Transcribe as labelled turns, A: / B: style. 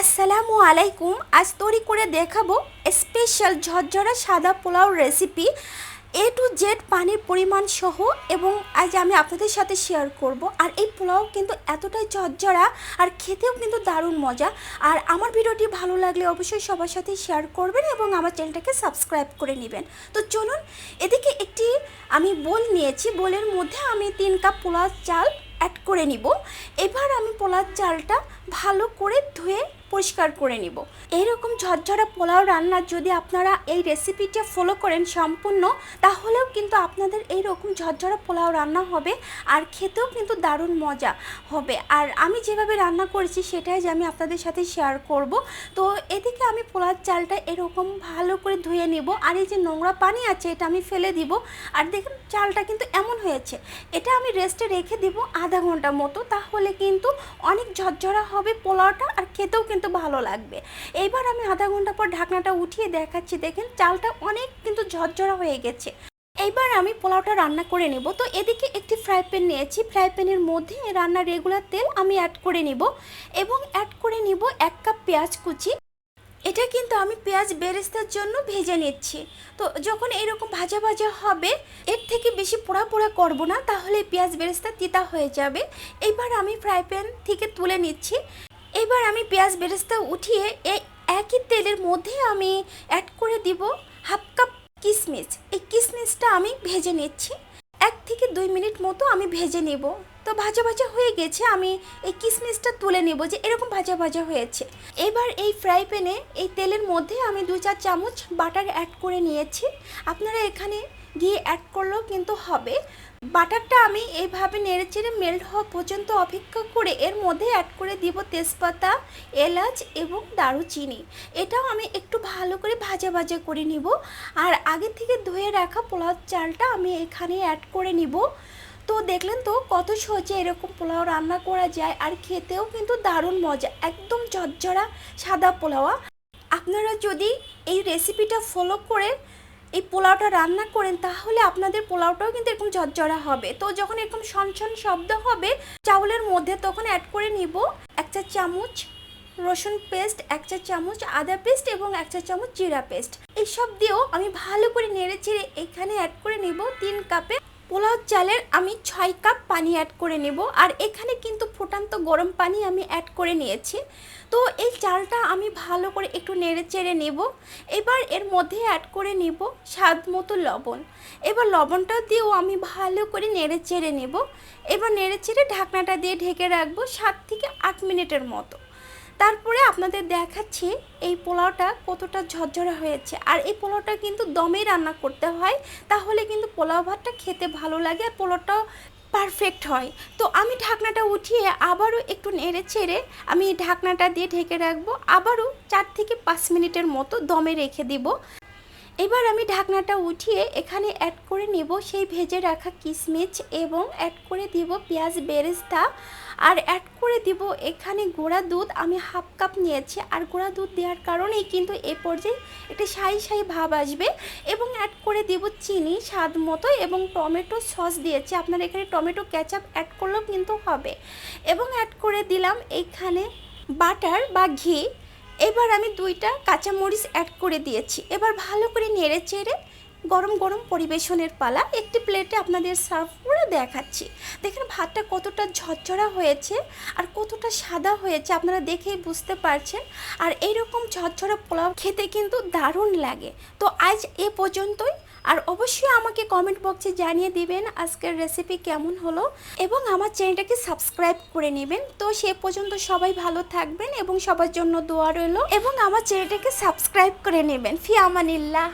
A: আসসালামু আলাইকুম। আজ তৈরি করে দেখাবো স্পেশাল ঝরঝরা সাদা pulao recipe A to Z পানির পরিমাণ সহ এবং আজ আমি আপনাদের সাথে শেয়ার করব। আর এই পোলাও কিন্তু এতটাই ঝরঝরা আর খেতেও কিন্তু দারুণ মজা। আর আমার ভিডিওটি ভালো লাগলে অবশ্যই সবার সাথে শেয়ার করবেন এবং আমার চ্যানেলটাকে সাবস্ক্রাইব করে নেবেন। তো চলুন, এদিকে একটি আমি বোল নিয়েছি। বোলের মধ্যে আমি তিন কাপ পোলাও চাল অ্যাড করে নিব। এবার আমি পোলার চালটা ভালো করে ধুয়ে পরিষ্কার করে নিব। এইরকম ঝরঝরা পোলাও রান্নার যদি আপনারা এই রেসিপিটা ফলো করেন সম্পূর্ণ, তাহলেও কিন্তু আপনাদের এই রকম ঝরঝরা পোলাও রান্না হবে আর খেতেও কিন্তু দারুণ মজা হবে। আর আমি যেভাবে রান্না করেছি সেটাই আমি আপনাদের সাথে শেয়ার করব। তো এদিকে আমি পোলার চালটা এরকম ভালো করে ধুয়ে নিব। আর এই যে নোংরা পানি আছে এটা আমি ফেলে দিব। আর দেখুন চালটা কিন্তু এমন হয়েছে। এটা আমি রেস্টে রেখে দিব আধা ঘণ্টা মতো, তাহলে কিন্তু অনেক ঝরঝরা হবে পোলাওটা আর খেতেও কিন্তু ভালো লাগবে। এইবার আমি আধা ঘণ্টা পর ঢাকনাটা উঠিয়ে দেখাচ্ছি। দেখেন, চালটা অনেক কিন্তু ঝরঝরা হয়ে গেছে। এইবার আমি পোলাওটা রান্না করে নেব। তো এদিকে একটি ফ্রাই প্যান নিয়েছি। ফ্রাই প্যানের মধ্যে রান্নার রেগুলার তেল আমি অ্যাড করে নিব এবং অ্যাড করে নিব এক কাপ পেঁয়াজ কুচি। এটা কিন্তু আমি পেঁয়াজ বেরেস্তার জন্য ভেজে নিচ্ছি। তো যখন এরকম ভাজা ভাজা হবে, এর থেকে বেশি পোড়া পোড়া করব না, তাহলে পেঁয়াজ বেরেস্তা তিতা হয়ে যাবে। এইবার আমি ফ্রাই প্যান থেকে তুলে নিচ্ছি। এবার আমি পেঁয়াজ বেরেস্তা উঠিয়ে এই একই তেলের মধ্যে আমি অ্যাড করে দিব হাফ কাপ কিশমিশ এই কিশমিশটা আমি ভেজে নিচ্ছি। এক থেকে দুই মিনিট মতো আমি ভেজে নেব। তো ভাজা ভাজা হয়ে গেছে। আমি এই কিশমিশটা তুলে নেব যে এরকম ভাজা ভাজা হয়েছে। এবার এই ফ্রাই প্যানে এই তেলের মধ্যে আমি দু চার চামচ বাটার অ্যাড করে নিয়েছি। আপনারা এখানে ঘি অ্যাড করলেও কিন্তু হবে। বাটারটা আমি এইভাবে নেড়ে চেড়ে মেল্ট হওয়া পর্যন্ত অপেক্ষা করে এর মধ্যে অ্যাড করে দিব তেজপাতা, এলাচ এবং দারুচিনি। এটাও আমি একটু ভালো করে ভাজা ভাজা করে নিব। আর আগে থেকে ধুয়ে রাখা পোলাও চালটা আমি এখানে অ্যাড করে নিব। তো দেখলেন তো কত সহজে এরকম পোলাও রান্না করা যায় আর খেতেও কিন্তু দারুণ মজা, একদম ঝরঝরা সাদা পোলাওয়া। আপনারা যদি এই রেসিপিটা ফলো করে এই পোলাওটা রান্না করেন, তাহলে আপনাদের পোলাওটাও কিন্তু এরকম ঝরঝরা হবে। তো যখন এরকম সনসন শব্দ হবে, চাউলের মধ্যে তখন অ্যাড করে নিব এক চা চামচ রসুন পেস্ট এক চা চামচ আদা পেস্ট এবং এক চা চামচ জিরা পেস্ট এইসব দিয়েও আমি ভালো করে নেড়ে চেড়ে এখানে অ্যাড করে নেব তিন কাপে পোলাও চালের আমি ছয় কাপ পানি অ্যাড করে নেব। আর এখানে কিন্তু ফুটান্ত গরম পানি আমি অ্যাড করে নিয়েছি। তো এই চালটা আমি ভালো করে একটু নেড়ে চেড়ে নেব। এবার এর মধ্যে অ্যাড করে নেব স্বাদ মতো লবণ। এবার লবণটা দিয়েও আমি ভালো করে নেড়ে চেড়ে নেব। এবার নেড়ে চেড়ে ঢাকনাটা দিয়ে ঢেকে রাখব সাত থেকে আট মিনিটের মতো। তারপরে আপনাদের দেখাচ্ছি এই পোলাওটা কতটা ঝরঝরে হয়েছে। আর এই পোলাওটা কিন্তু দমে রান্না করতে হয়, তাহলে কিন্তু পোলাও ভাতটা খেতে ভালো লাগে আর পোলাওটাও পারফেক্ট হয়। তো আমি ঢাকনাটা উঠিয়ে আবারও একটু নেড়ে ছেড়ে আমি ঢাকনাটা দিয়ে ঢেকে রাখব। আবারও চার থেকে পাঁচ মিনিটের মতো দমে রেখে দিব। এবার আমি ঢাকনাটা উঠিয়ে এখানে অ্যাড করে নেব সেই ভেজে রাখা কিশমিচ এবং অ্যাড করে দিব পেঁয়াজ বেরেস্তা। আর অ্যাড করে দিব এখানে গোড়া দুধ। আমি হাফ কাপ নিয়েছি আর গোড়া দুধ দেওয়ার কারণেই কিন্তু এ পর্যায়ে একটা সাই সাই ভাব আসবে। এবং অ্যাড করে দিব চিনি স্বাদ মতো এবং টমেটো সস দিয়েছি। আপনার এখানে টমেটো ক্যাচাপ অ্যাড করলেও কিন্তু হবে। এবং অ্যাড করে দিলাম এখানে বাটার বা ঘি। এবার আমি দুইটা কাঁচামরিচ অ্যাড করে দিয়েছি। এবার ভালো করে নেড়ে চেড়ে গরম গরম পরিবেশনের পালা একটি প্লেটে আপনাদের সার্ভ করে দেখাচ্ছি। দেখেন ভাতটা কতটা ঝরঝরা হয়েছে আর কতটা সাদা হয়েছে, আপনারা দেখেই বুঝতে পারছেন। আর এইরকম ঝরঝরা পোলাও খেতে কিন্তু দারুণ লাগে। তো আজ এ পর্যন্তই। আর অবশ্যই আমাকে কমেন্ট বক্সে জানিয়ে দিবেন আজকের রেসিপি কেমন হলো এবং আমার চ্যানেলটাকে সাবস্ক্রাইব করে নেবেন। তো সে পর্যন্ত সবাই ভালো থাকবেন এবং সবার জন্য দোয়া রইল এবং আমার চ্যানেলটাকে সাবস্ক্রাইব করে নেবেন। ফি আমানিল্লাহ